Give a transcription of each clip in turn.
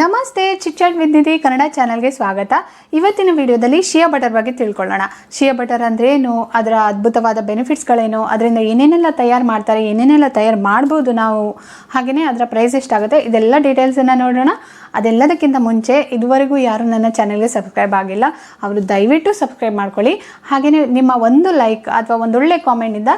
ನಮಸ್ತೆ ಚಿಟ್ಚಾಟ್ ವಿದ್ಯುತಿ ಕನ್ನಡ ಚಾನಲ್ಗೆ ಸ್ವಾಗತ. ಇವತ್ತಿನ ವಿಡಿಯೋದಲ್ಲಿ ಶಿಯಾ ಬಟರ್ ಬಗ್ಗೆ ತಿಳ್ಕೊಳ್ಳೋಣ. ಶಿಯಾ ಬಟರ್ ಅಂದ್ರೆ ಏನು ಅದರ ಅದ್ಭುತವಾದ ಬೆನಿಫಿಟ್ಸ್ಗಳೇನು ಅದರಿಂದ ಏನೇನೆಲ್ಲ ತಯಾರು ಮಾಡ್ತಾರೆ? ಏನೇನೆಲ್ಲ ತಯಾರು ಮಾಡ್ಬೋದು ನಾವು? ಹಾಗೆಯೇ ಅದರ ಪ್ರೈಸ್ ಎಷ್ಟಾಗುತ್ತೆ? ಇದೆಲ್ಲ ಡೀಟೇಲ್ಸನ್ನು ನೋಡೋಣ. ಅದೆಲ್ಲದಕ್ಕಿಂತ ಮುಂಚೆ ಇದುವರೆಗೂ ಯಾರು ನನ್ನ ಚಾನಲ್ಗೆ ಸಬ್ಸ್ಕ್ರೈಬ್ ಆಗಿಲ್ಲ. ಅವರು ದಯವಿಟ್ಟು ಸಬ್ಸ್ಕ್ರೈಬ್ ಮಾಡ್ಕೊಳ್ಳಿ. ಹಾಗೆಯೇ ನಿಮ್ಮ ಒಂದು ಲೈಕ್ ಅಥವಾ ಒಂದೊಳ್ಳೆ ಕಾಮೆಂಟಿಂದ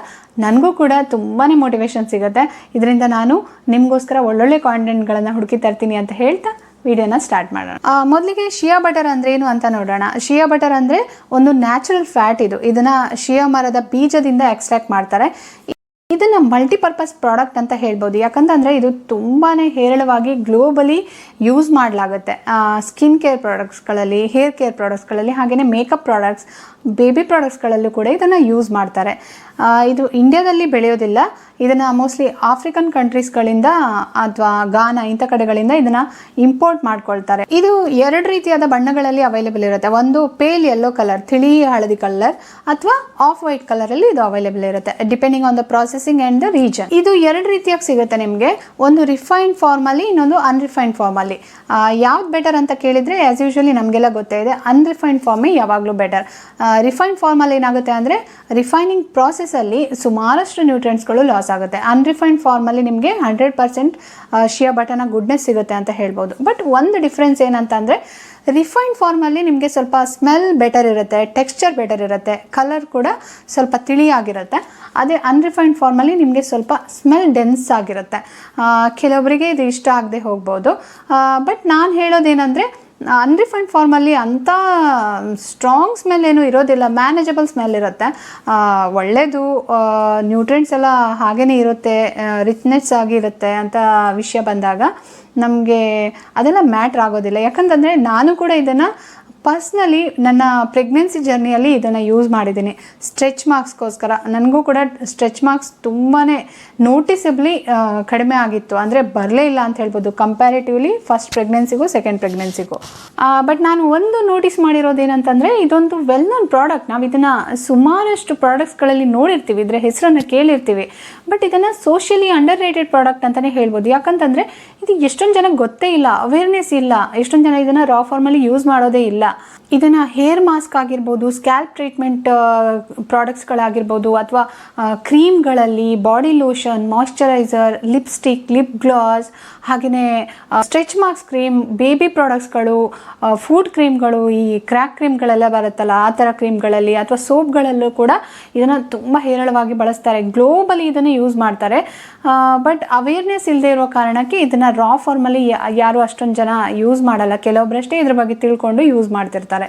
ನನಗೂ ಕೂಡ ತುಂಬಾ ಮೋಟಿವೇಶನ್ ಸಿಗುತ್ತೆ. ಇದರಿಂದ ನಾನು ನಿಮಗೋಸ್ಕರ ಒಳ್ಳೊಳ್ಳೆ ಕಾಂಟೆಂಟ್ಗಳನ್ನು ಹುಡುಕಿ ತರ್ತೀನಿ ಅಂತ ಹೇಳ್ತಾ ವಿಡಿಯೋನ ಸ್ಟಾರ್ಟ್ ಮಾಡೋಣ. ಮೊದಲಿಗೆ ಶಿಯಾ ಬಟರ್ ಅಂದ್ರೆ ಏನು ಅಂತ ನೋಡೋಣ. ಶಿಯಾ ಬಟರ್ ಅಂದರೆ ಒಂದು ನ್ಯಾಚುರಲ್ ಫ್ಯಾಟ್ ಇದು. ಇದನ್ನು ಶಿಯಾ ಮರದ ಬೀಜದಿಂದ ಎಕ್ಸ್ಟ್ರಾಕ್ಟ್ ಮಾಡ್ತಾರೆ. ಇದನ್ನ ಮಲ್ಟಿಪರ್ಪಸ್ ಪ್ರಾಡಕ್ಟ್ ಅಂತ ಹೇಳ್ಬೋದು. ಯಾಕಂತಂದರೆ ಇದು ತುಂಬಾ ಹೇರಳವಾಗಿ ಗ್ಲೋಬಲಿ ಯೂಸ್ ಮಾಡಲಾಗುತ್ತೆ. ಸ್ಕಿನ್ ಕೇರ್ ಪ್ರಾಡಕ್ಟ್ಸ್ಗಳಲ್ಲಿ, ಹೇರ್ ಕೇರ್ ಪ್ರಾಡಕ್ಟ್ಸ್ಗಳಲ್ಲಿ ಹಾಗೆಯೇ ಮೇಕಪ್ ಪ್ರಾಡಕ್ಟ್ಸ್ ಬೇಬಿ ಪ್ರಾಡಕ್ಟ್ಸ್ಗಳಲ್ಲೂ ಕೂಡ ಇದನ್ನು ಯೂಸ್ ಮಾಡ್ತಾರೆ. ಇದು ಇಂಡಿಯಾದಲ್ಲಿ ಬೆಳೆಯೋದಿಲ್ಲ. ಇದನ್ನು ಮೋಸ್ಟ್ಲಿ ಆಫ್ರಿಕನ್ ಕಂಟ್ರೀಸ್ಗಳಿಂದ ಅಥವಾ ಗಾನ ಇಂಥ ಕಡೆಗಳಿಂದ ಇದನ್ನು ಇಂಪೋರ್ಟ್ ಮಾಡ್ಕೊಳ್ತಾರೆ. ಇದು ಎರಡು ರೀತಿಯಾದ ಬಣ್ಣಗಳಲ್ಲಿ ಅವೈಲೇಬಲ್ ಇರುತ್ತೆ. ಒಂದು ಪೇಲ್ ಯೆಲ್ಲೋ ಕಲರ್ ತಿಳಿ ಹಳದಿ ಕಲರ್ ಅಥವಾ ಆಫ್ ವೈಟ್ ಕಲರಲ್ಲಿ ಇದು ಅವೈಲೇಬಲ್ ಇರುತ್ತೆ depending on the processing and the region ಇದು ಎರಡು ರೀತಿಯಾಗಿ ಸಿಗುತ್ತೆ ನಿಮಗೆ. ಒಂದು ರಿಫೈನ್ಡ್ ಫಾರ್ಮಲ್ಲಿ ಇನ್ನೊಂದು ಅನ್ರಿಫೈನ್ಡ್ ಫಾರ್ಮಲ್ಲಿ ಯಾವ್ದು ಬೆಟರ್ ಅಂತ ಕೇಳಿದರೆ ಆ್ಯಸ್ ಯೂಶಲಿ ನಮಗೆಲ್ಲ ಗೊತ್ತೇ ಇದೆ ಅನ್ರಿಫೈನ್ಡ್ ಫಾರ್ಮೇ ಯಾವಾಗಲೂ ಬೆಟರ್ ರಿಫೈನ್ಡ್ ಫಾರ್ಮಲ್ಲಿ ಏನಾಗುತ್ತೆ ಅಂದರೆ ರಿಫೈನಿಂಗ್ ಪ್ರಾಸೆಸಲ್ಲಿ ಸುಮಾರಷ್ಟು ನ್ಯೂಟ್ರಿಯೆಂಟ್ಸ್ಗಳು ಲಾಸ್ ಆಗುತ್ತೆ. ಅನ್ರಿಫೈನ್ಡ್ ಫಾರ್ಮಲ್ಲಿ ನಿಮಗೆ ಹಂಡ್ರೆಡ್ ಪರ್ಸೆಂಟ್ ಶಿಯಾ ಬಟನ ಗುಡ್ನೆಸ್ ಸಿಗುತ್ತೆ ಅಂತ ಹೇಳ್ಬೋದು. ಬಟ್ ಒಂದು ಡಿಫ್ರೆನ್ಸ್ ಏನಂತಂದರೆ ರಿಫೈನ್ಡ್ ಫಾರ್ಮಲ್ಲಿ ನಿಮಗೆ ಸ್ವಲ್ಪ ಸ್ಮೆಲ್ ಬೆಟರ್ ಇರುತ್ತೆ ಟೆಕ್ಸ್ಚರ್ ಬೆಟರ್ ಇರುತ್ತೆ ಕಲರ್ ಕೂಡ ಸ್ವಲ್ಪ ತಿಳಿಯಾಗಿರುತ್ತೆ. ಅದೇ ಅನ್ರಿಫೈನ್ಡ್ ಫಾರ್ಮಲ್ಲಿ ನಿಮಗೆ ಸ್ವಲ್ಪ ಸ್ಮೆಲ್ ಡೆನ್ಸ್ ಆಗಿರುತ್ತೆ. ಕೆಲವರಿಗೆ ಇದು ಇಷ್ಟ ಆಗದೆ ಹೋಗ್ಬೋದು. ಬಟ್ ನಾನು ಹೇಳೋದೇನೆಂದರೆ ಅನ್ರಿಫೈನ್ಡ್ ಫಾರ್ಮಲ್ಲಿ ಅಂಥ ಸ್ಟ್ರಾಂಗ್ ಸ್ಮೆಲ್ ಏನೂ ಇರೋದಿಲ್ಲ ಮ್ಯಾನೇಜಬಲ್ ಸ್ಮೆಲ್ ಇರುತ್ತೆ. ಒಳ್ಳೆಯದು ನ್ಯೂಟ್ರಿಯೆಂಟ್ಸ್ ಎಲ್ಲ ಹಾಗೇ ಇರುತ್ತೆ ರಿಚ್ನೆಸ್ ಆಗಿರುತ್ತೆ ಅಂತ ವಿಷಯ ಬಂದಾಗ ನಮಗೆ ಅದೆಲ್ಲ ಮ್ಯಾಟ್ರ್ ಆಗೋದಿಲ್ಲ. ಯಾಕಂತಂದರೆ ನಾನು ಕೂಡ ಇದನ್ನು ಪರ್ಸ್ನಲಿ ನನ್ನ ಪ್ರೆಗ್ನೆನ್ಸಿ ಜರ್ನಿಯಲ್ಲಿ ಇದನ್ನು ಯೂಸ್ ಮಾಡಿದ್ದೀನಿ. ಸ್ಟ್ರೆಚ್ ಮಾರ್ಕ್ಸ್ಗೋಸ್ಕರ. ನನಗೂ ಕೂಡ ಸ್ಟ್ರೆಚ್ ಮಾರ್ಕ್ಸ್ ತುಂಬಾ ನೋಟಿಸಬ್ಲಿ ಕಡಿಮೆ ಆಗಿತ್ತು. ಅಂದರೆ ಬರಲೇ ಇಲ್ಲ ಅಂತ ಹೇಳ್ಬೋದು. ಕಂಪ್ಯಾರಿಟಿವ್ಲಿ ಫಸ್ಟ್ ಪ್ರೆಗ್ನೆನ್ಸಿಗೂ ಸೆಕೆಂಡ್ ಪ್ರೆಗ್ನೆನ್ಸಿಗೂ ಬಟ್ ನಾನು ಒಂದು ನೋಟಿಸ್ ಮಾಡಿರೋದು ಏನಂತಂದರೆ ಇದೊಂದು ವೆಲ್ ನೋನ್ ಪ್ರಾಡಕ್ಟ್ ನಾವು ಇದನ್ನು ಸುಮಾರಷ್ಟು ಪ್ರಾಡಕ್ಟ್ಸ್ಗಳಲ್ಲಿ ನೋಡಿರ್ತೀವಿ. ಇದರ ಹೆಸರನ್ನು ಕೇಳಿರ್ತೀವಿ. ಬಟ್ ಇದನ್ನು ಸೋಷಿಯಲಿ ಅಂಡರ್ ರೇಟೆಡ್ ಪ್ರಾಡಕ್ಟ್ ಅಂತಲೇ ಹೇಳ್ಬೋದು. ಯಾಕಂತಂದರೆ, ಇದು ಎಷ್ಟೊಂದು ಜನಕ್ಕೆ ಗೊತ್ತೇ ಇಲ್ಲ. ಅವೇರ್ನೆಸ್ ಇಲ್ಲ. ಎಷ್ಟೊಂದು ಜನ ಇದನ್ನು ರಾ ಫಾರ್ಮಲ್ಲಿ ಯೂಸ್ ಮಾಡೋದೇ ಇಲ್ಲ. ಇದನ್ನು ಹೇರ್ ಮಾಸ್ಕ್ ಆಗಿರ್ಬೋದು ಸ್ಕ್ಯಾಲ್ಪ್ ಟ್ರೀಟ್ಮೆಂಟ್ ಪ್ರಾಡಕ್ಟ್ಸ್ಗಳಾಗಿರ್ಬೋದು ಅಥವಾ ಕ್ರೀಮ್ಗಳಲ್ಲಿ body lotion moisturiser lipstick lip gloss ಹಾಗೆಯೇ ಸ್ಟ್ರೆಚ್ ಮಾರ್ಕ್ಸ್ ಕ್ರೀಮ್ ಬೇಬಿ ಪ್ರಾಡಕ್ಟ್ಸ್ಗಳು ಫುಡ್ ಕ್ರೀಮ್ಗಳು ಈ ಕ್ರ್ಯಾಕ್ ಕ್ರೀಮ್ಗಳೆಲ್ಲ ಬರುತ್ತಲ್ಲ, ಆ ಥರ ಕ್ರೀಮ್ಗಳಲ್ಲಿ ಅಥವಾ ಸೋಪ್ಗಳಲ್ಲೂ ಕೂಡ ಇದನ್ನು ತುಂಬ ಹೇರಳವಾಗಿ ಬಳಸ್ತಾರೆ. ಗ್ಲೋಬಲಿ ಇದನ್ನು ಯೂಸ್ ಮಾಡ್ತಾರೆ. ಬಟ್ ಅವೇರ್ನೆಸ್ ಇಲ್ಲದೆ ಇರೋ ಕಾರಣಕ್ಕೆ ಇದನ್ನು ರಾ ಫಾರ್ಮಲ್ಲಿ ಯಾರು ಅಷ್ಟೊಂದು ಜನ ಯೂಸ್ ಮಾಡಲ್ಲ. ಕೆಲವೊಬ್ಬರಷ್ಟೇ ಇದ್ರ ಬಗ್ಗೆ ತಿಳ್ಕೊಂಡು ಯೂಸ್ ಮಾಡ್ತಿರ್ತಾರೆ.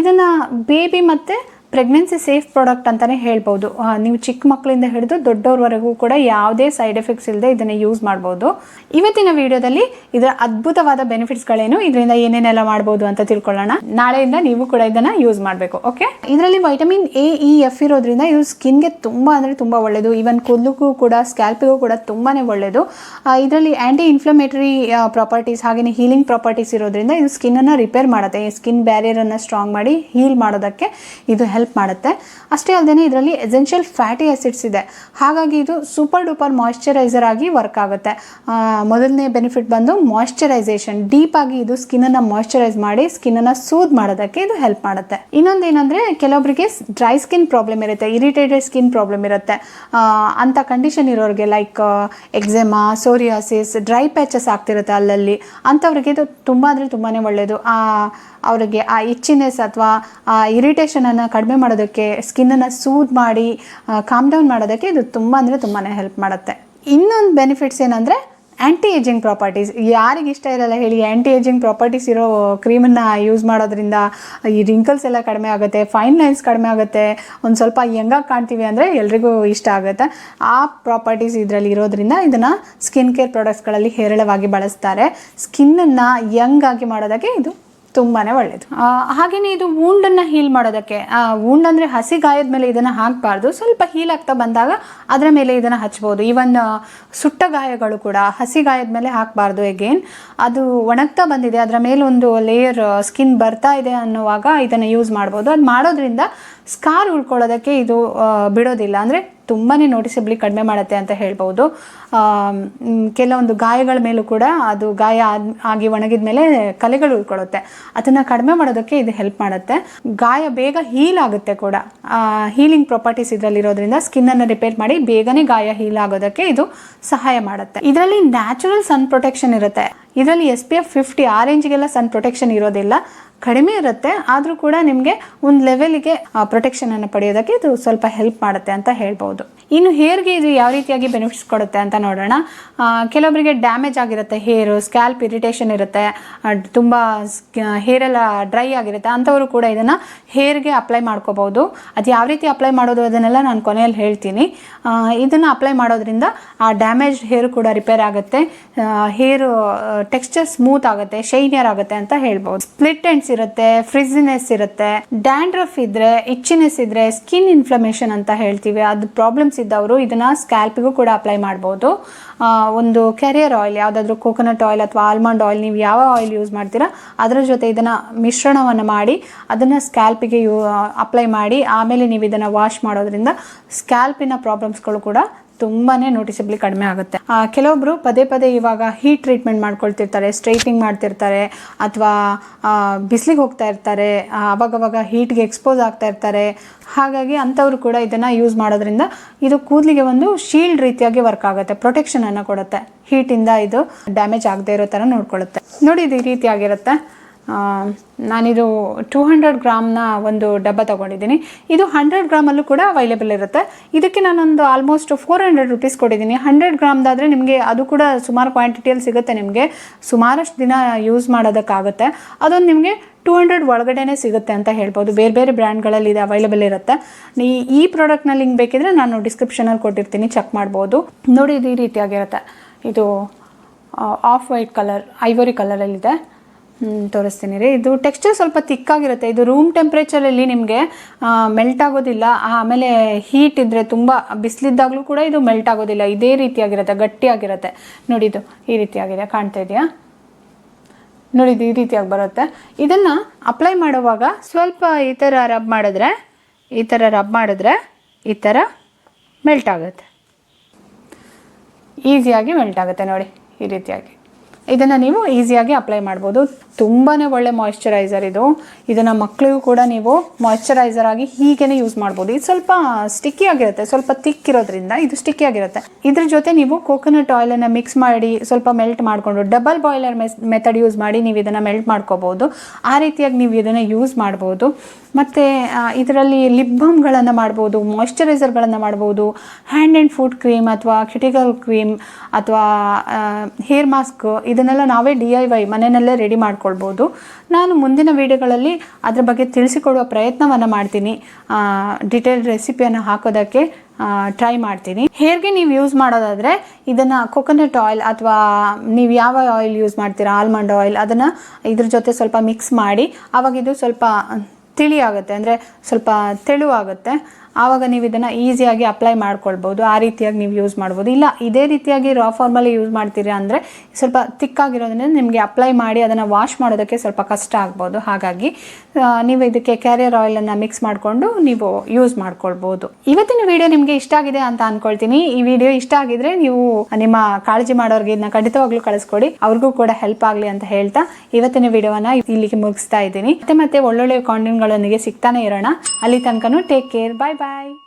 ಇದನ್ನ ಬೇಬಿ ಮತ್ತು ಪ್ರೆಗ್ನೆನ್ಸಿ ಸೇಫ್ ಪ್ರಾಡಕ್ಟ್ ಅಂತಲೇ ಹೇಳ್ಬೋದು. ನೀವು ಚಿಕ್ಕ ಮಕ್ಕಳಿಂದ ಹಿಡಿದು ದೊಡ್ಡವ್ರವರೆಗೂ ಕೂಡ ಯಾವುದೇ ಸೈಡ್ ಎಫೆಕ್ಟ್ಸ್ ಇಲ್ಲದೆ ಇದನ್ನು ಯೂಸ್ ಮಾಡ್ಬೋದು. ಇವತ್ತಿನ ವಿಡಿಯೋದಲ್ಲಿ ಇದರ ಅದ್ಭುತವಾದ ಬೆನಿಫಿಟ್ಸ್ಗಳೇನು ಇದರಿಂದ ಏನೇನೆಲ್ಲ ಮಾಡ್ಬೋದು ಅಂತ ತಿಳ್ಕೊಳ್ಳೋಣ. ನಾಳೆಯಿಂದ ನೀವು ಕೂಡ ಇದನ್ನು ಯೂಸ್ ಮಾಡಬೇಕು ಓಕೆ ಇದರಲ್ಲಿ ವೈಟಮಿನ್ ಎ ಇ ಎಫ್ ಇರೋದ್ರಿಂದ ಇದು ಸ್ಕಿನ್ಗೆ ತುಂಬ ಅಂದರೆ ತುಂಬ ಒಳ್ಳೆಯದು ಈವನ್ ಕೂದಲಿಗೂ ಕೂಡ ಸ್ಕ್ಯಾಲ್ಪಿಗೂ ಕೂಡ ತುಂಬಾ ಒಳ್ಳೆಯದು ಇದರಲ್ಲಿ ಆ್ಯಂಟಿ ಇನ್ಫ್ಲಮೇಟರಿ ಪ್ರಾಪರ್ಟೀಸ್ ಹಾಗೆಯೇ ಹೀಲಿಂಗ್ ಪ್ರಾಪರ್ಟೀಸ್ ಇರೋದ್ರಿಂದ ಇದು ಸ್ಕಿನ್ನನ್ನು ರಿಪೇರ್ ಮಾಡುತ್ತೆ. ಸ್ಕಿನ್ ಬ್ಯಾರಿಯರನ್ನು ಸ್ಟ್ರಾಂಗ್ ಮಾಡಿ ಹೀಲ್ ಮಾಡೋದಕ್ಕೆ ಇದು ಹೆಲ್ಪ್ ಮಾಡುತ್ತೆ. ಅಷ್ಟೇ ಅಲ್ಲದೆ ಇದರಲ್ಲಿ ಎಸೆನ್ಷಿಯಲ್ ಫ್ಯಾಟಿ ಆ್ಯಸಿಡ್ಸ್ ಇದೆ. ಹಾಗಾಗಿ ಇದು ಸೂಪರ್ ಡೂಪರ್ ಮಾಯಿಶ್ಚರೈಸರ್ ಆಗಿ ವರ್ಕ್ ಆಗುತ್ತೆ. ಮೊದಲನೇ ಬೆನಿಫಿಟ್ ಬಂದು ಮಾಯಿಶ್ಚರೈಸೇಷನ್ ಡೀಪ್ ಆಗಿ ಇದು ಸ್ಕಿನ್ನನ್ನು ಮಾಯಿಶ್ಚರೈಸ್ ಮಾಡಿ ಸ್ಕಿನ್ನನ್ನು ಸೂದ್ ಮಾಡೋದಕ್ಕೆ ಇದು ಹೆಲ್ಪ್ ಮಾಡುತ್ತೆ. ಇನ್ನೊಂದೇನಂದ್ರೆ ಕೆಲವೊಬ್ಬರಿಗೆ ಡ್ರೈ ಸ್ಕಿನ್ ಪ್ರಾಬ್ಲಮ್ ಇರುತ್ತೆ ಇರಿಟೇಟೆಡ್ ಸ್ಕಿನ್ ಪ್ರಾಬ್ಲಮ್ ಇರುತ್ತೆ. ಅಂಥ ಕಂಡೀಷನ್ ಇರೋರಿಗೆ like eczema psoriasis dry patches ಆಗ್ತಿರುತ್ತೆ ಅಲ್ಲಲ್ಲಿ. ಅಂಥವ್ರಿಗೆ ಇದು ತುಂಬ ಅಂದರೆ ತುಂಬಾ ಒಳ್ಳೆಯದು ಅವರಿಗೆ ಆ ಇಚ್ಚಿನೆಸ್ ಅಥವಾ, ಆ ಇರಿಟೇಷನನ್ನು ಕಡಿಮೆ ಮಾಡೋದಕ್ಕೆ ಸ್ಕಿನ್ನನ್ನು ಸೂದ್ ಮಾಡಿ ಕಾಮ್ ಡೌನ್ ಮಾಡೋದಕ್ಕೆ ಇದು ತುಂಬ ಅಂದರೆ ತುಂಬಾ ಹೆಲ್ಪ್ ಮಾಡುತ್ತೆ. ಇನ್ನೊಂದು ಬೆನಿಫಿಟ್ಸ್ ಏನಂದರೆ ಆ್ಯಂಟಿ ಏಜಿಂಗ್ ಪ್ರಾಪರ್ಟೀಸ್ ಯಾರಿಗೆ ಇಷ್ಟ ಇರಲ್ಲ ಹೇಳಿ ಆ್ಯಂಟಿ ಏಜಿಂಗ್ ಪ್ರಾಪರ್ಟೀಸ್ ಇರೋ ಕ್ರೀಮನ್ನು ಯೂಸ್ ಮಾಡೋದ್ರಿಂದ ಈ ರಿಂಕಲ್ಸ್ ಎಲ್ಲ ಕಡಿಮೆ ಆಗುತ್ತೆ ಫೈನ್ ಲೈನ್ಸ್ ಕಡಿಮೆ ಆಗುತ್ತೆ. ಒಂದು ಸ್ವಲ್ಪ ಹೆಂಗಾಗಿ ಕಾಣ್ತೀವಿ ಅಂದರೆ ಎಲ್ರಿಗೂ ಇಷ್ಟ ಆಗುತ್ತೆ. ಆ ಪ್ರಾಪರ್ಟೀಸ್ ಇದರಲ್ಲಿ ಇರೋದ್ರಿಂದ ಇದನ್ನು ಸ್ಕಿನ್ ಕೇರ್ ಪ್ರಾಡಕ್ಟ್ಸ್ಗಳಲ್ಲಿ ಹೇರಳವಾಗಿ ಬಳಸ್ತಾರೆ. ಸ್ಕಿನ್ನನ್ನು ಯಂಗಾಗಿ ಮಾಡೋದಕ್ಕೆ ಇದು ತುಂಬಾ ಒಳ್ಳೆಯದು ಹಾಗೆಯೇ ಇದು ವೂಂಡನ್ನು ಹೀಲ್ ಮಾಡೋದಕ್ಕೆ ವೂಂಡ್ ಅಂದ್ರೆ ಹಸಿ ಗಾಯದ ಮೇಲೆ ಇದನ್ನು ಹಾಕಬಾರ್ದು. ಸ್ವಲ್ಪ ಹೀಲ್ ಆಗ್ತಾ ಬಂದಾಗ ಅದರ ಮೇಲೆ ಇದನ್ನು ಹಚ್ಬೋದು. ಈವನ್ ಸುಟ್ಟ ಗಾಯಗಳು ಕೂಡ ಹಸಿ ಗಾಯದ ಮೇಲೆ ಹಾಕಬಾರ್ದು ಎಗೇನ್ ಅದು ಒಣಗ್ತಾ ಬಂದಿದೆ. ಅದರ ಮೇಲೆ ಒಂದು ಲೇಯರ್ ಸ್ಕಿನ್ ಬರ್ತಾ ಇದೆ ಅನ್ನುವಾಗ ಇದನ್ನು ಯೂಸ್ ಮಾಡ್ಬೋದು. ಅದು ಮಾಡೋದ್ರಿಂದ ಸ್ಕಾರ್ ಉಳ್ಕೊಳ್ಳೋದಕ್ಕೆ ಇದು ಬಿಡೋದಿಲ್ಲ. ಅಂದರೆ ತುಂಬಾ ನೋಟಿಸಬ್ಲಿ ಕಡಿಮೆ ಮಾಡುತ್ತೆ ಅಂತ ಹೇಳ್ಬೋದು. ಕೆಲವೊಂದು ಗಾಯಗಳ ಮೇಲೂ ಕೂಡ ಅದು ಗಾಯ ಆಗಿ ಒಣಗಿದ ಮೇಲೆ ಕಲೆಗಳು ಉಳ್ಕೊಳ್ಳುತ್ತೆ. ಅದನ್ನು ಕಡಿಮೆ ಮಾಡೋದಕ್ಕೆ ಇದು ಹೆಲ್ಪ್ ಮಾಡುತ್ತೆ. ಗಾಯ ಬೇಗ ಹೀಲ್ ಆಗುತ್ತೆ ಕೂಡ. ಹೀಲಿಂಗ್ ಪ್ರಾಪರ್ಟೀಸ್ ಇದರಲ್ಲಿ ಇರೋದ್ರಿಂದ ಸ್ಕಿನ್ನನ್ನು ರಿಪೇರ್ ಮಾಡಿ ಬೇಗನೆ ಗಾಯ ಹೀಲ್ ಆಗೋದಕ್ಕೆ ಇದು ಸಹಾಯ ಮಾಡುತ್ತೆ. ಇದರಲ್ಲಿ ನ್ಯಾಚುರಲ್ ಸನ್ ಪ್ರೊಟೆಕ್ಷನ್ ಇರುತ್ತೆ. ಇದರಲ್ಲಿ ಎಸ್ ಪಿ ಎಫ್ ಫಿಫ್ಟಿ ಆ ರೇಂಜ್ಗೆಲ್ಲ ಸನ್ ಪ್ರೊಟೆಕ್ಷನ್ ಇರೋದಿಲ್ಲ. ಕಡಿಮೆ ಇರುತ್ತೆ, ಆದರೂ ಕೂಡ ನಿಮಗೆ ಒಂದು ಲೆವೆಲ್ಗೆ ಪ್ರೊಟೆಕ್ಷನನ್ನು ಪಡೆಯೋದಕ್ಕೆ ಇದು ಸ್ವಲ್ಪ ಹೆಲ್ಪ್ ಮಾಡುತ್ತೆ ಅಂತ ಹೇಳ್ಬೋದು. ಇನ್ನು ಹೇರ್ಗೆ ಇದು ಯಾವ ರೀತಿಯಾಗಿ ಬೆನಿಫಿಟ್ಸ್ ಕೊಡುತ್ತೆ ಅಂತ ನೋಡೋಣ. ಕೆಲವೊಬ್ಬರಿಗೆ ಡ್ಯಾಮೇಜ್ ಆಗಿರುತ್ತೆ ಹೇರು ಸ್ಕ್ಯಾಲ್ಪ್ ಇರಿಟೇಷನ್ ಇರುತ್ತೆ ತುಂಬ ತುಂಬ ಹೇರೆಲ್ಲ ಡ್ರೈ ಆಗಿರುತ್ತೆ, ಅಂಥವರು ಕೂಡ ಇದನ್ನು ಹೇರ್ಗೆ ಅಪ್ಲೈ ಮಾಡ್ಕೋಬೋದು. ಅದು ಯಾವ ರೀತಿ ಅಪ್ಲೈ ಮಾಡೋದು ಅದನ್ನೆಲ್ಲ ನಾನು ಕೊನೆಯಲ್ಲಿ ಹೇಳ್ತೀನಿ. ಇದನ್ನು ಅಪ್ಲೈ ಮಾಡೋದ್ರಿಂದ ಆ ಡ್ಯಾಮೇಜ್ ಹೇರ್ ಕೂಡ ರಿಪೇರ್ ಆಗುತ್ತೆ. ಹೇರು ಟೆಕ್ಸ್ಚರ್ ಸ್ಮೂತ್ ಆಗುತ್ತೆ ಶೈನಿಯರ್ ಆಗುತ್ತೆ ಅಂತ ಹೇಳ್ಬೋದು. ಸ್ಪ್ಲಿಟ್ ಎಂಡ್ಸ್ ಇರುತ್ತೆ ಫ್ರಿಜಿನೆಸ್ ಇರುತ್ತೆ. ಡ್ಯಾಂಡ್ರಫ್ ಇದ್ರೆ ಇಚ್ಚಿನೆಸ್ ಇದ್ರೆ ಸ್ಕಿನ್ ಇನ್ಫ್ಲಮೇಷನ್ ಅಂತ ಹೇಳ್ತೀವಿ. ಅದು ಪ್ರಾಬ್ಲಮ್ಸ್ ಇದ್ದವರು ಇದನ್ನ ಸ್ಕ್ಯಾಲ್ಪಿಗೂ ಕೂಡ ಅಪ್ಲೈ ಮಾಡ್ಬೋದು. ಒಂದು ಕೆರಿಯರ್ ಆಯಿಲ್ ಯಾವುದಾದ್ರೂ ಕೋಕೋನಟ್ ಆಯಿಲ್ ಅಥವಾ ಆಲ್ಮಂಡ್ ಆಯಿಲ್ ನೀವು ಯಾವ ಆಯಿಲ್ ಯೂಸ್ ಮಾಡ್ತೀರಾ, ಅದರ ಜೊತೆ ಇದನ್ನು ಮಿಶ್ರಣವನ್ನು ಮಾಡಿ, ಅದನ್ನು ಸ್ಕ್ಯಾಲ್ಪಿಗೆ ಯೂ ಅಪ್ಲೈ ಮಾಡಿ, ಆಮೇಲೆ ನೀವು ಇದನ್ನು ವಾಶ್ ಮಾಡೋದ್ರಿಂದ ಸ್ಕ್ಯಾಲ್ಪಿನ ಪ್ರಾಬ್ಲಮ್ಸ್ಗಳು ಕೂಡ ತುಂಬಾ ನೋಟಿಸಬ್ಲಿ ಕಡಿಮೆ ಆಗುತ್ತೆ. ಕೆಲವೊಬ್ಬರು ಪದೇ ಪದೇ ಇವಾಗ ಹೀಟ್ ಟ್ರೀಟ್ಮೆಂಟ್ ಮಾಡ್ಕೊಳ್ತಿರ್ತಾರೆ ಸ್ಟ್ರೈಟಿಂಗ್ ಮಾಡ್ತಿರ್ತಾರೆ, ಅಥವಾ ಬಿಸಿಲಿಗೆ ಹೋಗ್ತಾ ಇರ್ತಾರೆ ಅವಾಗವಾಗ ಹೀಟ್ಗೆ ಎಕ್ಸ್ಪೋಸ್ ಆಗ್ತಾ ಇರ್ತಾರೆ. ಹಾಗಾಗಿ ಅಂಥವ್ರು ಕೂಡ ಇದನ್ನು ಯೂಸ್ ಮಾಡೋದ್ರಿಂದ ಇದು ಕೂದಲಿಗೆ ಒಂದು ಶೀಲ್ಡ್ ರೀತಿಯಾಗಿ ವರ್ಕ್ ಆಗುತ್ತೆ ಪ್ರೊಟೆಕ್ಷನನ್ನು ಕೊಡುತ್ತೆ. ಹೀಟಿಂದ ಇದು ಡ್ಯಾಮೇಜ್ ಆಗದೆ ಇರೋ ಥರ ನೋಡ್ಕೊಳ್ಳುತ್ತೆ. ನೋಡಿ ಇದು ಈ ರೀತಿಯಾಗಿರುತ್ತೆ ನಾನಿದು ಟೂ ಹಂಡ್ರೆಡ್ ಗ್ರಾಮ್ನ ಒಂದು ಡಬ್ಬ ತೊಗೊಂಡಿದ್ದೀನಿ. ಇದು ಹಂಡ್ರೆಡ್ ಗ್ರಾಮಲ್ಲೂ ಕೂಡ ಅವೈಲೇಬಲ್ ಇರುತ್ತೆ. ಇದಕ್ಕೆ ನಾನೊಂದು ಆಲ್ಮೋಸ್ಟ್ ಫೋರ್ ಹಂಡ್ರೆಡ್ ರುಪೀಸ್ ಕೊಟ್ಟಿದ್ದೀನಿ. ಹಂಡ್ರೆಡ್ ಗ್ರಾಮ್ದಾದರೆ ನಿಮಗೆ ಅದು ಕೂಡ ಸುಮಾರು ಕ್ವಾಂಟಿಟಿಯಲ್ಲಿ ಸಿಗುತ್ತೆ ನಿಮಗೆ. ಸುಮಾರಷ್ಟು ದಿನ ಯೂಸ್ ಮಾಡೋದಕ್ಕಾಗುತ್ತೆ. ಅದೊಂದು ನಿಮಗೆ ಟೂ ಹಂಡ್ರೆಡ್ ಒಳಗಡೆನೇ ಸಿಗುತ್ತೆ ಅಂತ ಹೇಳ್ಬೋದು. ಬೇರೆ ಬೇರೆ ಬ್ರ್ಯಾಂಡ್ಗಳಲ್ಲಿ ಇದು ಅವೈಲೇಬಲ್ ಇರುತ್ತೆ. ಈ ಈ ಪ್ರಾಡಕ್ಟ್ನ ಲಿಂಕ್ ಬೇಕಿದ್ರೆ ನಾನು ಡಿಸ್ಕ್ರಿಪ್ಷನಲ್ಲಿ ಕೊಟ್ಟಿರ್ತೀನಿ. ಚೆಕ್ ಮಾಡ್ಬೋದು. ನೋಡಿ, ಇದು ಈ ರೀತಿಯಾಗಿರುತ್ತೆ. ಇದು ಆಫ್ ವೈಟ್ ಕಲರ್ ಐವರಿ ಕಲರಲ್ಲಿದೆ ತೋರಿಸ್ತೀನಿ ರೀ. ಇದು ಟೆಕ್ಸ್ಚರ್ ಸ್ವಲ್ಪ ತಿಕ್ಕಾಗಿರುತ್ತೆ ಇದು ರೂಮ್ ಟೆಂಪ್ರೇಚರಲ್ಲಿ ನಿಮಗೆ ಮೆಲ್ಟ್ ಆಗೋದಿಲ್ಲ. ಆಮೇಲೆ ಹೀಟ್ ಇದ್ದರೆ ತುಂಬ ಬಿಸಿಲಿದ್ದಾಗಲೂ ಕೂಡ ಇದು ಮೆಲ್ಟ್ ಆಗೋದಿಲ್ಲ. ಇದೇ ರೀತಿಯಾಗಿರುತ್ತೆ, ಗಟ್ಟಿಯಾಗಿರುತ್ತೆ. ನೋಡಿದು ಈ ರೀತಿಯಾಗಿದೆ, ಕಾಣ್ತಾ ಇದೆಯಾ? ನೋಡಿದ್ದು ಈ ರೀತಿಯಾಗಿ ಬರುತ್ತೆ. ಇದನ್ನು ಅಪ್ಲೈ ಮಾಡುವಾಗ ಸ್ವಲ್ಪ ಈ ಥರ ರಬ್ ಮಾಡಿದ್ರೆ, ಈ ಥರ ರಬ್ ಮಾಡಿದ್ರೆ ಈ ಥರ ಮೆಲ್ಟ್ ಆಗುತ್ತೆ. ಈಸಿಯಾಗಿ ಮೆಲ್ಟ್ ಆಗುತ್ತೆ ನೋಡಿ, ಈ ರೀತಿಯಾಗಿ. ಇದನ್ನು ನೀವು ಈಸಿಯಾಗಿ ಅಪ್ಲೈ ಮಾಡ್ಬೋದು. ತುಂಬಾ ಒಳ್ಳೆ ಮಾಯಿಶ್ಚರೈಸರ್ ಇದು. ಇದನ್ನು ಮಕ್ಕಳಿಗೂ ಕೂಡ ನೀವು ಮಾಯಿಶ್ಚರೈಸರ್ ಆಗಿ ಹೀಗೇನೆ ಯೂಸ್ ಮಾಡ್ಬೋದು. ಇದು ಸ್ವಲ್ಪ ಸ್ಟಿಕ್ಕಿ ಆಗಿರುತ್ತೆ. ಸ್ವಲ್ಪ ತಿಕ್ ಇರೋದ್ರಿಂದ ಇದು ಸ್ಟಿಕ್ಕಿ ಆಗಿರುತ್ತೆ. ಇದ್ರ ಜೊತೆ ನೀವು ಕೋಕೋನಟ್ ಆಯಿಲನ್ನು ಮಿಕ್ಸ್ ಮಾಡಿ, ಸ್ವಲ್ಪ ಮೆಲ್ಟ್ ಮಾಡಿಕೊಂಡು ಡಬಲ್ ಬಾಯ್ಲರ್ ಮೆಥಡ್ ಯೂಸ್ ಮಾಡಿ ನೀವು ಇದನ್ನು ಮೆಲ್ಟ್ ಮಾಡ್ಕೋಬೋದು. ಆ ರೀತಿಯಾಗಿ ನೀವು ಇದನ್ನು ಯೂಸ್ ಮಾಡ್ಬೋದು. ಮತ್ತು ಇದರಲ್ಲಿ ಲಿಪ್ ಬಾಮ್ಗಳನ್ನು ಮಾಡ್ಬೋದು ಮಾಯಿಶ್ಚರೈಸರ್ಗಳನ್ನು ಮಾಡ್ಬೋದು ಹ್ಯಾಂಡ್ ಆ್ಯಂಡ್ ಫುಡ್ ಕ್ರೀಮ್ ಅಥವಾ ಕ್ಯುಟಿಕಲ್ ಕ್ರೀಮ್ ಅಥವಾ ಹೇರ್ ಮಾಸ್ಕ್ ಇದನ್ನೆಲ್ಲ ನಾವೇ ಡಿ ಐ ವೈ ಮನೆಯಲ್ಲೇ ರೆಡಿ ಮಾಡ್ಕೊಳ್ಬೋದು. ನಾನು ಮುಂದಿನ ವೀಡಿಯೋಗಳಲ್ಲಿ ಅದ್ರ ಬಗ್ಗೆ ತಿಳಿಸಿಕೊಡುವ ಪ್ರಯತ್ನವನ್ನು ಮಾಡ್ತೀನಿ. ಡಿಟೇಲ್ ರೆಸಿಪಿಯನ್ನು ಹಾಕೋದಕ್ಕೆ ಟ್ರೈ ಮಾಡ್ತೀನಿ. ಹೇರ್ಗೆ ನೀವು ಯೂಸ್ ಮಾಡೋದಾದರೆ ಇದನ್ನು ಕೊಕೊನಟ್ ಆಯಿಲ್ ಅಥವಾ ನೀವು ಯಾವ ಆಯಿಲ್ ಯೂಸ್ ಮಾಡ್ತೀರಾ ಆಲ್ಮಂಡ್ ಆಯಿಲ್ ಅದನ್ನು ಇದ್ರ ಜೊತೆ ಸ್ವಲ್ಪ ಮಿಕ್ಸ್ ಮಾಡಿ ಆವಾಗ ಇದು ಸ್ವಲ್ಪ ತಿಳಿಯಾಗುತ್ತೆ ಅಂದರೆ ಸ್ವಲ್ಪ ತೆಳುವಾಗುತ್ತೆ ಆವಾಗ ನೀವು ಇದನ್ನು ಈಸಿಯಾಗಿ ಅಪ್ಲೈ ಮಾಡ್ಕೊಳ್ಬೋದು, ಆ ರೀತಿಯಾಗಿ ನೀವು ಯೂಸ್ ಮಾಡ್ಬೋದು. ಇಲ್ಲ, ಇದೇ ರೀತಿಯಾಗಿ ರಾ ಫಾರ್ಮಲ್ಲಿ ಯೂಸ್ ಮಾಡ್ತೀರಾ ಅಂದರೆ ಸ್ವಲ್ಪ ತಿಕ್ಕಾಗಿರೋದ್ರಿಂದ ನಿಮಗೆ ಅಪ್ಲೈ ಮಾಡಿ ಅದನ್ನು ವಾಶ್ ಮಾಡೋದಕ್ಕೆ ಸ್ವಲ್ಪ ಕಷ್ಟ ಆಗ್ಬೋದು. ಹಾಗಾಗಿ ನೀವು ಇದಕ್ಕೆ ಕ್ಯಾರಿಯರ್ ಆಯಿಲನ್ನು ಮಿಕ್ಸ್ ಮಾಡಿಕೊಂಡು ನೀವು ಯೂಸ್ ಮಾಡ್ಕೊಳ್ಬೋದು. ಇವತ್ತಿನ ವಿಡಿಯೋ ನಿಮಗೆ ಇಷ್ಟ ಆಗಿದೆ ಅಂತ ಅಂದ್ಕೊಳ್ತೀನಿ ಈ ವಿಡಿಯೋ ಇಷ್ಟ ಆಗಿದ್ರೆ ನೀವು ನಿಮ್ಮ ಕಾಳಜಿ ಮಾಡೋರಿಗೆ ಇದನ್ನ ಖಂಡಿತವಾಗ್ಲೂ ಕಳಿಸ್ಕೊಡಿ. ಅವ್ರಿಗೂ ಕೂಡ ಹೆಲ್ಪ್ ಆಗಲಿ ಅಂತ ಹೇಳ್ತಾ ಇವತ್ತಿನ ವಿಡಿಯೋವನ್ನ ಇಲ್ಲಿಗೆ ಮುಗಿಸ್ತಾ ಇದ್ದೀನಿ. ಮತ್ತೆ ಮತ್ತೆ ಒಳ್ಳೊಳ್ಳೆ ಕಾಂಟೆಂಟ್ಗಳೊಂದಿಗೆ ಸಿಗ್ತಾನೆ ಇರೋಣ. ಅಲ್ಲಿ ತನಕನೂ ಟೇಕ್ ಕೇರ್ ಬಾಯ್ ಬಾಯ್ Bye-bye.